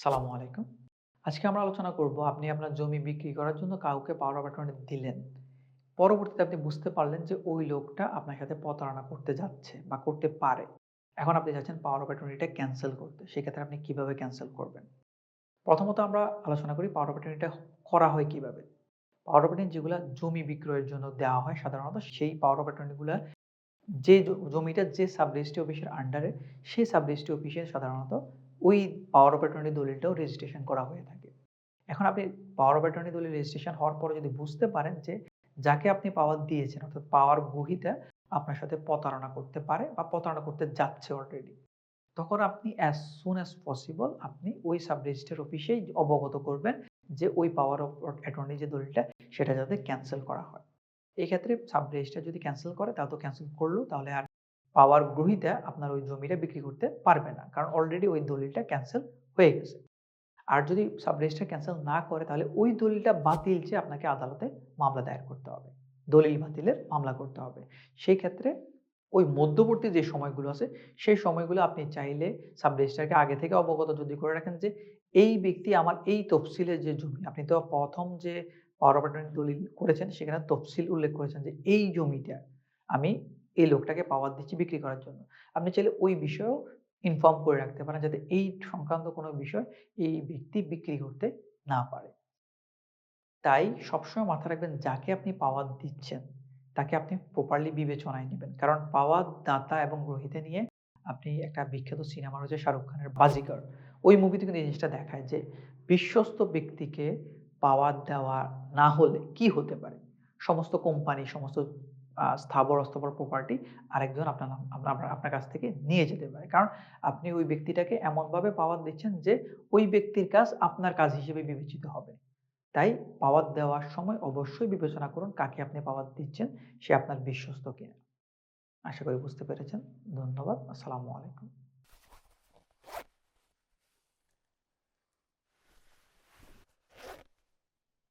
আসসালামু আলাইকুম। আজকে আমরা আলোচনা করব আপনি আপনার জমি বিক্রি করার জন্য কাউকে পাওয়ার অ্যাটর্নি দিলেন। পরবর্তীতে আপনি বুঝতে পারলেন যে ওই লোকটা আপনার সাথে প্রতারণা করতে যাচ্ছে বা করতে পারে। এখন আপনি চাচ্ছেন পাওয়ার অ্যাটর্নিটা ক্যানসেল করতে। সেক্ষেত্রে আপনি কীভাবে ক্যানসেল করবেন? প্রথমত আমরা আলোচনা করি পাওয়ার অ্যাটর্নিটা করা হয় কীভাবে? পাওয়ার অ্যাটর্নি যেগুলা জমি বিক্রয়ের জন্য দেওয়া হয় সাধারণত সেই পাওয়ার অফ অ্যাটর্নি যে জমিটা যে সাব রেজিস্ট্রি অফিসের আন্ডারে সেই সাব রেজিস্ট্রি অফিসে সাধারণত ওই পাওয়ার অফ অ্যাটর্নি দলিলটাও রেজিস্ট্রেশন করা হয়ে থাকে। এখন আপনি পাওয়ার অফ অ্যাটর্নি দলিল রেজিস্ট্রেশন হওয়ার পরে যদি বুঝতে পারেন যে যাকে আপনি পাওয়ার দিয়েছেন, অর্থাৎ পাওয়ার গ্রহীতা আপনার সাথে প্রতারণা করতে পারে বা প্রতারণা করতে যাচ্ছে অলরেডি। তখন আপনি অ্যাজ সুন অ্যাজ পসিবল আপনি ওই সাব রেজিস্ট্রার অফিসেই অবগত করবেন যে ওই পাওয়ার অফ অ্যাটর্নি যে দলিলটা, সেটা যাতে ক্যান্সেল করা হয়। এক্ষেত্রে সাব রেজিস্ট্রার যদি ক্যান্সেল করে, তাহলে তো ক্যান্সেল করল, তাহলে আর পাওয়ার গ্রহীতা আপনার ওই জমিটা বিক্রি করতে পারবে না। কারণ অলরেডি ওই দলিলটা ক্যান্সেল হয়ে গেছে। আর যদি সাব রেজিস্ট্রার ক্যানসেল না করে, তাহলে ওই দলিলটা বাতিল চেয়ে আপনাকে আদালতে মামলা দায়ের করতে হবে। দলিল বাতিলের মামলা করতে হবে। সেই ক্ষেত্রে ওই মধ্যবর্তী যে সময়গুলো আছে, সেই সময়গুলো আপনি চাইলে সাব রেজিস্ট্রারকে আগে থেকে অবগত যদি করে রাখেন যে, এই ব্যক্তি আমার এই তফসিলের যে জমি, আপনি তো প্রথম যে পাওয়ার অ্যাটর্নি দলিল করেছেন, সেখানে তফসিল উল্লেখ করেছেন যে, এই জমিটা আমি এই লোকটাকে পাওয়ার দিচ্ছি বিক্রি করার জন্য। আপনি চাইলে ওই বিষয়েও ইনফর্ম করে রাখতে পারেন যাতে এই সংক্রান্ত কোনো বিষয় এই ব্যক্তি বিক্রি করতে না পারে। তাই সবসময় মাথায় রাখবেন যাকে আপনি পাওয়ার দিচ্ছেন তাকে আপনি প্রপারলি বিবেচনায় নিবেন। কারণ পাওয়ার দাতা এবং গ্রহীতা নিয়ে আপনি একটা বিখ্যাত সিনেমা রয়েছে শাহরুখ খানের 'বাজিকর'। ওই মুভিতে কিন্তু জিনিসটা দেখায় যে বিশ্বস্ত ব্যক্তিকে পাওয়ার দেওয়া না হলে কি হতে পারে? সমস্ত কোম্পানি, সমস্ত আ স্থাবর-অস্থাবর প্রপার্টি আরেকজন আপনার আপনার কাছ থেকে নিয়ে যেতে পারে। কারণ আপনি ওই ব্যক্তিটাকে এমনভাবে পাওয়ার দিচ্ছেন যে ওই ব্যক্তির কাজ আপনার কাজ হিসেবে বিবেচিত হবে। তাই পাওয়ার দেওয়ার সময় অবশ্যই বিবেচনা করুন কাকে আপনি পাওয়ার দিচ্ছেন, সে আপনার বিশ্বস্ত কিনা। আশা করি বুঝতে পেরেছেন। ধন্যবাদ। আসসালামু আলাইকুম।